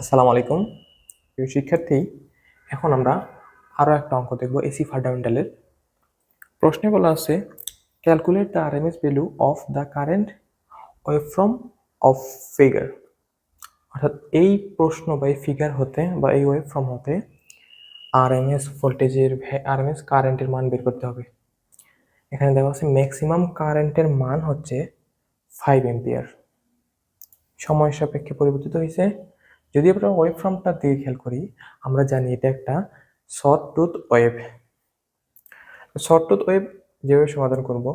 আসসালামু আলাইকুম। প্রিয় শিক্ষার্থী, এখন আমরা আরও একটা অঙ্ক দেখব এসি ফান্ডামেন্টালের প্রশ্নে বলা আছে calculate the R M S value of the current wave from of figure অর্থাৎ এই প্রশ্ন বা এই ফিগার হতে বা এই ওয়েভ ফ্রম হতে আর এম এস ভোল্টেজের আরএমএস কারেন্টের মান বের করতে হবে। এখানে দেওয়া আছে ম্যাক্সিমাম কারেন্টের মান হচ্ছে ফাইভ এম্পিয়ার সময় সাপেক্ষে পরিবর্তিত হয়েছে যদি আমরা ওয়েব ফ্রমটা দিয়ে খেয়াল করি, আমরা জানি এটা একটা short tooth wave short tooth wave যেভাবে সমাধান করব,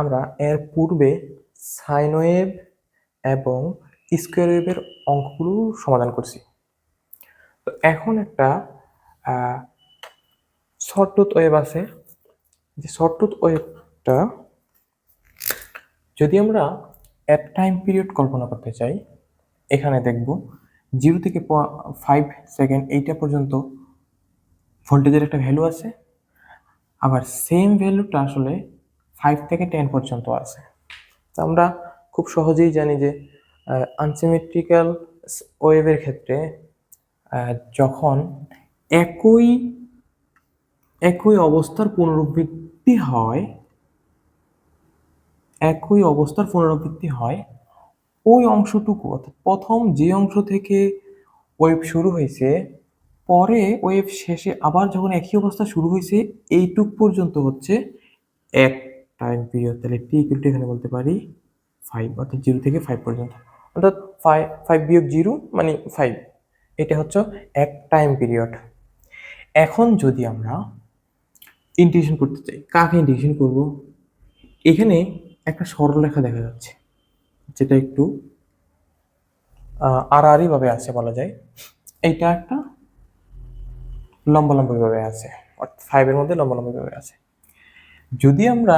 আমরা এর পূর্বে সাইন ওয়েভ এবং স্কোয়ার ওয়েভের অঙ্কগুলো সমাধান করছি। তো এখন একটা শর্ট টুথ ওয়েভ আছে। যে শর্ট টুথ ওয়েভটা যদি আমরা এক টাইম পিরিয়ড কল্পনা করতে চাই, এখানে দেখব জিরো থেকে ফাইভ সেকেন্ড এইটা পর্যন্ত ভোল্টেজের একটা ভ্যালু আছে। আবার সেম ভ্যালুটা আসলে ফাইভ থেকে টেন পর্যন্ত আছে। তো আমরা খুব সহজেই জানি যে আনসিমেট্রিক্যাল ওয়েভের ক্ষেত্রে যখন একই একই অবস্থার পুনরাবৃত্তি হয়, একই অবস্থার পুনরাবৃত্তি হয় ওই অংশটুকু, অর্থাৎ প্রথম যে অংশ থেকে ওয়েব শুরু হয়েছে, পরে ওয়েব শেষে আবার যখন একই অবস্থা শুরু হয়েছে, এইটুক পর্যন্ত হচ্ছে এক টাইম পিরিয়ড তাহলে টি ইকুয়াল এখানে বলতে পারি ফাইভ অর্থাৎ জিরো থেকে ফাইভ পর্যন্ত। অর্থাৎ ফাইভ ফাইভ বিয়োগ জিরো মানে ফাইভ এটা হচ্ছে এক টাইম পিরিয়ড এখন যদি আমরা ইন্টিগ্রেশন করতে চাই, কাকে ইন্টিগ্রেশন করব? এখানে একটা সরলরেখা দেখা যাচ্ছে। যেটা একটু আড়াআড়িভাবে আছে বলা যায়। এইটা একটা লম্বা লম্বাভাবে আছে, অর্থাৎ ফাইভের মধ্যে লম্বা লম্বাভাবে আছে। যদি আমরা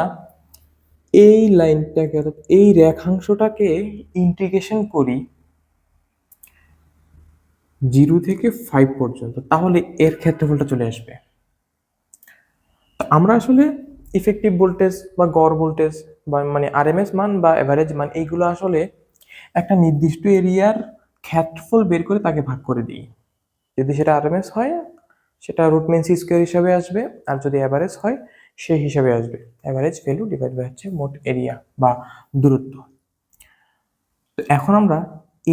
এই লাইনটাকে অর্থাৎ এই রেখাংশটাকে ইন্টিগ্রেশন করি জিরো থেকে ফাইভ পর্যন্ত, তাহলে এর ক্ষেত্রফলটা চলে আসবে। আমরা আসলে ইফেক্টিভ ভোল্টেজ বা গড় ভোল্টেজ বা মানে আরএমএস মান বা অ্যাভারেজ মান, এইগুলো আসলে একটা নির্দিষ্ট এরিয়ার ক্ষেত্রফল বের করে তাকে ভাগ করে দিই। যদি সেটা আরএমএস হয়, সেটা রুট সি স্কোয়ার হিসাবে আসবে, আর যদি অ্যাভারেজ হয় সেই হিসাবে আসবে। অ্যাভারেজ ভ্যালু ডিভাইড বাই হচ্ছে মোট এরিয়া বা দূরত্ব। তো এখন আমরা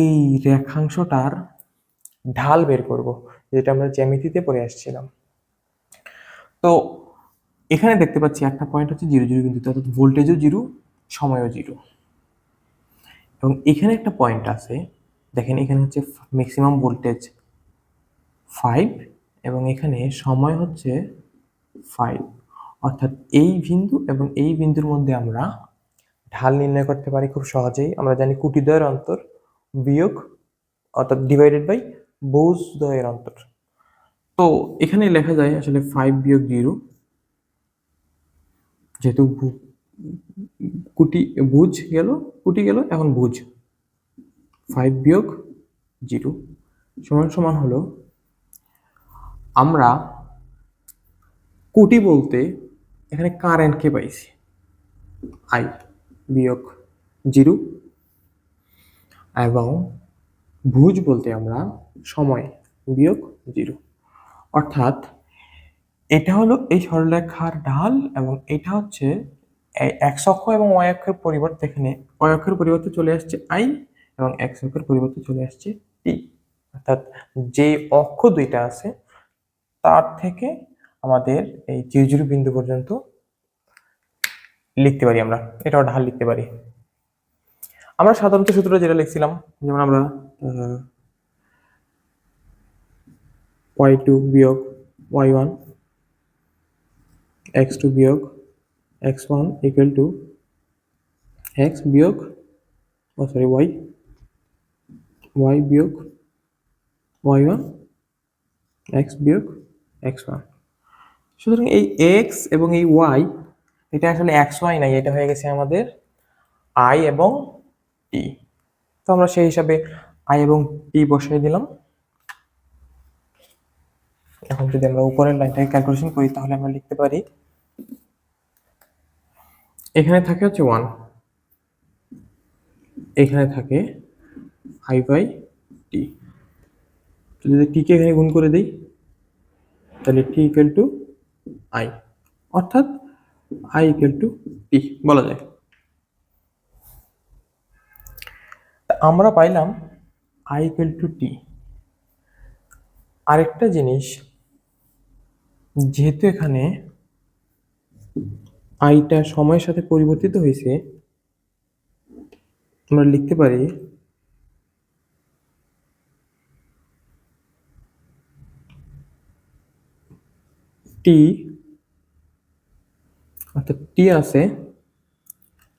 এই রেখাংশটার ঢাল বের করব, যেটা আমরা জ্যামিতিতে পড়ে আসছিলাম। তো এখানে দেখতে পাচ্ছি একটা পয়েন্ট হচ্ছে জিরো জিরো বিন্দুতে অর্থাৎ ভোল্টেজও জিরো সময়ও জিরো এবং এখানে একটা পয়েন্ট আছে, দেখেন এখানে হচ্ছে ম্যাক্সিমাম ভোল্টেজ ফাইভ এবং এখানে সময় হচ্ছে ফাইভ অর্থাৎ এই বিন্দু এবং এই বিন্দুর মধ্যে আমরা ঢাল নির্ণয় করতে পারি খুব সহজেই। আমরা জানি কুটিদ্বয়ের অন্তর বিয়োগ, অর্থাৎ ডিভাইডেড বাই দ্বয়ের অন্তর। তো এখানে লেখা যায় আসলে ফাইভ বিয়োগ জিরো যেহেতু কুটি ভুজ গেল, কুটি গেল, এখন ভুজ ফাইভ বিয়োগ জিরো সমান সমান হলো, আমরা কুটি বলতে এখানে কারেন্টকে পাইছি। আই বিয়োগ জিরো। এবং ভুজ বলতে আমরা সময় বিয়োগ জিরো। অর্থাৎ এটা হলো এই সরলরেখার ঢাল এবং এটা হচ্ছে এক্স অক্ষ এবং ওয়াই অক্ষের পরিবর্তে এখানে ওয়াই অক্ষের পরিবর্তে চলে আসছে আই এবং এক্স অক্ষের পরিবর্তে চলে আসছে টি। অর্থাৎ যে অক্ষ দুইটা আছে, তার থেকে আমাদের এই জিরো বিন্দু পর্যন্ত লিখতে পারি আমরা। এটাও ঢাল লিখতে পারি। আমরা সাধারণত সূত্রটা যেটা লিখছিলাম, যেমন আমরা ওয়াই টু বিয়োগ ওয়াই ওয়ান এক্স টু বিয়োগ X one equal to X বিয়োগ ও সরি ওয়াই ওয়াই বিয়োগ ওয়াই ওয়ান এক্স বিয়োগ এক্স ওয়ান সুতরাং এই এক্স এবং এই ওয়াই এটা আসলে এক্স ওয়াই নাই, এটা হয়ে গেছে আমাদের আই এবং টি তো আমরা সেই হিসাবে আই এবং টি বসিয়ে দিলাম। এখন যদি আমরা উপরের লাইনটাকে ক্যালকুলেশন করি, তাহলে আমরা লিখতে পারি এখানে থাকে হচ্ছে ওয়ান এখানে থাকে আই বাই টি যদি টিকে এখানে গুণ করে দিই, তাহলে টি ইকুয়াল টু আই অর্থাৎ আই ইকুয়াল টু টি বলা যায়। আমরা পাইলাম আই ইকুয়াল টু টি আরেকটা জিনিস, যেহেতু এখানে আইটা সময়ের সাথে পরিবর্তিত হয়েছে, আমরা লিখতে পারি টি অর্থাৎ টি আছে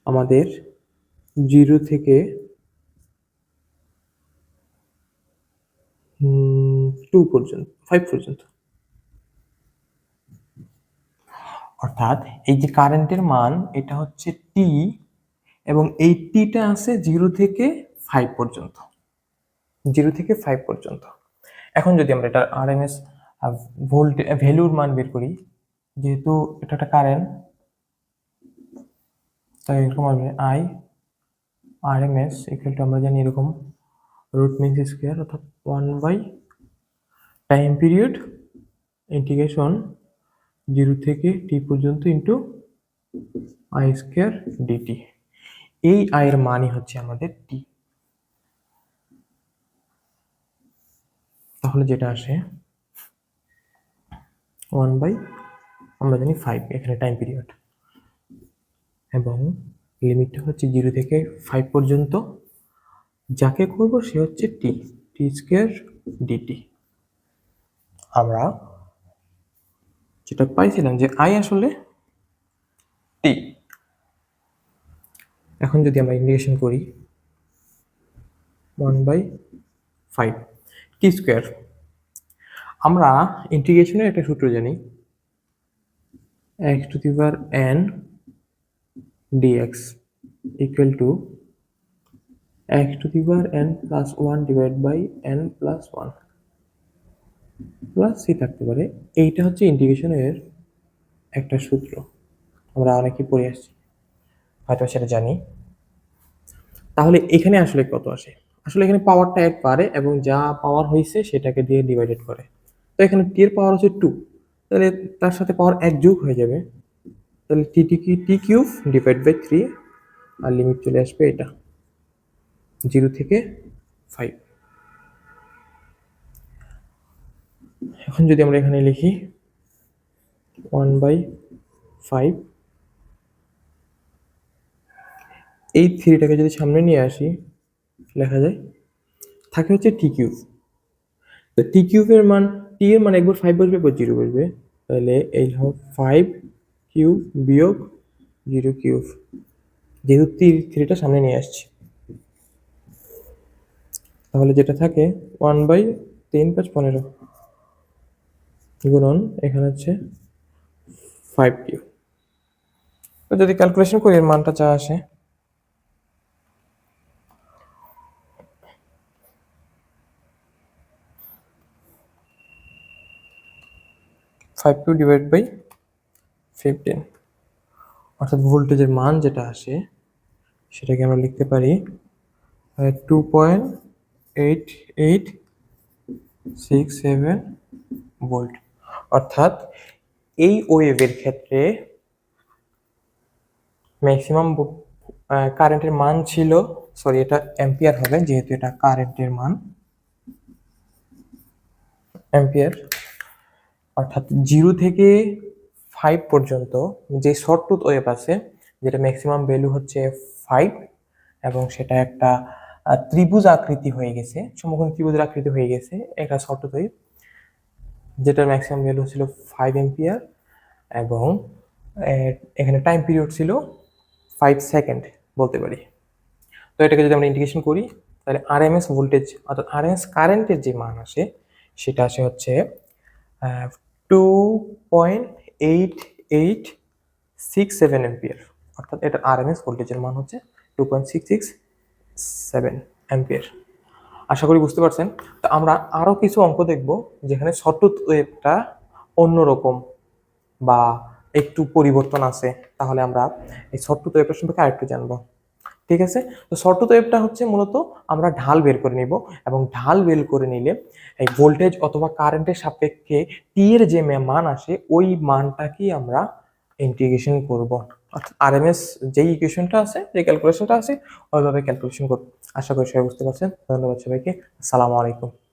আমাদের জিরো থেকে টু পর্যন্ত ফাইভ পর্যন্ত। অর্থাৎ এই যে কারেন্টের মান, এটা হচ্ছে টি এবং এই টিটা আছে জিরো থেকে ফাইভ পর্যন্ত। জিরো থেকে ফাইভ পর্যন্ত। এখন যদি আমরা এটা আর এম এস ভোল্ট ভ্যালুর মান বের করি, যেহেতু এটা একটা কারেন্ট তাই এরকম আসবে I R M S equal to আমরা জানি এরকম রুট মিনস স্কোয়ার অর্থাৎ one by time period integration zero থেকে টি পর্যন্ত ইন্টু আই স্কোয়ার ডিটি এই আয়ের মানই হচ্ছে আমাদের টি তাহলে যেটা আসে ওয়ান বাই আমরা জানি ফাইভ এখানে টাইম পিরিয়ড এবং লিমিটটা হচ্ছে জিরো থেকে ফাইভ পর্যন্ত। যাকে করব সে হচ্ছে টি টি স্কোয়ার ডিটি আমরা যেটা পাইছিলাম যে আই আসলে টি। এখন যদি আমরা ইন্টিগ্রেশন করি one by five T square আমরা ইন্টিগ্রেশনের একটা সূত্র জানি X to the power N DX equal to X to the power N plus one divide by N plus one plus C থাকতে পারে, এইটা হচ্ছে ইন্টিগ্রেশনের একটা সূত্র। আমরা অনেকে পড়ে আসছি, হয়তো সেটা জানি। তাহলে এখানে আসলে কত আসে? আসলে এখানে পাওয়ারটা এক পারে এবং যা পাওয়ার হয়েছে সেটাকে দিয়ে ডিভাইডেড করে। তো এখানে টি এর পাওয়ার হচ্ছে টু তাহলে তার সাথে পাওয়ার এক যোগ হয়ে যাবে। তাহলে টি টি কি T cube divide by three R limit চলে আসবে এটা জিরো থেকে ফাইভ এখন যদি আমরা এখানে লিখি ওয়ান বাই ফাইভ এই থ্রিটাকে যদি সামনে নিয়ে আসি, লেখা যায়, থাকে হচ্ছে টি কিউব তো টি কিউবের মান টি এর মান একবার ফাইভ বসবে, একবার জিরো বসবে। তাহলে এই ফাইভ কিউব বিয়োগ জিরো কিউব যেহেতু টি থ্রিটা সামনে নিয়ে আসছি। তাহলে যেটা থাকে ওয়ান বাই তিন পাঁচ পনেরো। গুণন এখানে হচ্ছে ফাইভ কিউ যদি ক্যালকুলেশন করি, এর মানটা যা আসে। Five cube divide by fifteen অর্থাৎ ভোল্টেজের মান যেটা আসে, সেটাকে আমরা লিখতে পারি two point eight eight six seven volt অর্থাৎ এই ওয়েভের ক্ষেত্রে ম্যাক্সিমাম কারেন্টের মান ছিল সরি এটা অ্যাম্পিয়ার হবে, যেহেতু এটা কারেন্টের মান। অ্যাম্পিয়ার অর্থাৎ জিরো থেকে ফাইভ পর্যন্ত যে শর্ট টুথ ওয়েভ আছে, যেটা ম্যাক্সিমাম ভ্যালু হচ্ছে ফাইভ এবং সেটা একটা ত্রিভুজ আকৃতি হয়ে গেছে সমগ্র ত্রিভুজের আকৃতি হয়ে গেছে, একটা শর্ট টুথ ওয়েভ যেটার ম্যাক্সিমাম ভ্যালু ছিল ফাইভ এম্পিয়ার এবং এখানে টাইম পিরিয়ড ছিল ফাইভ সেকেন্ড বলতে পারি। তো এটাকে যদি আমরা ইন্ডিকেশন করি, তাহলে আর আরএমএস ভোল্টেজ অর্থাৎ আর আরএমএস কারেন্টের যে মান আসে, সেটা আসে হচ্ছে two point eight eight six seven ampere অর্থাৎ এটা আর আরএমএস ভোল্টেজের মান হচ্ছে two point six six seven ampere আশা করি বুঝতে পারছেন। তো আমরা আরও কিছু অঙ্ক দেখব যেখানে শর্টুথ ওয়েভটা অন্যরকম বা একটু পরিবর্তন আছে। তাহলে আমরা এই শর্টুথ ওয়েভটা সম্পর্কে আরেকটু জানব। ঠিক আছে? তো শর্টুত ওয়েভটা হচ্ছে মূলত আমরা ঢাল বের করে নিব এবং ঢাল বের করে নিলে এই ভোল্টেজ অথবা কারেন্টের সাপেক্ষে টি এর যে মান আসে, ওই মানটাকেই আমরা ইন্টিগ্রেশন করব। অর্থাৎ আরএমএস যেই ইকুয়েশনটা আছে, যে ক্যালকুলেশনটা আছে, ওইভাবে ক্যালকুলেশন করব। আশা করি সবাই বুঝতে পারছেন। ধন্যবাদ সবাইকে। আসসালামু আলাইকুম।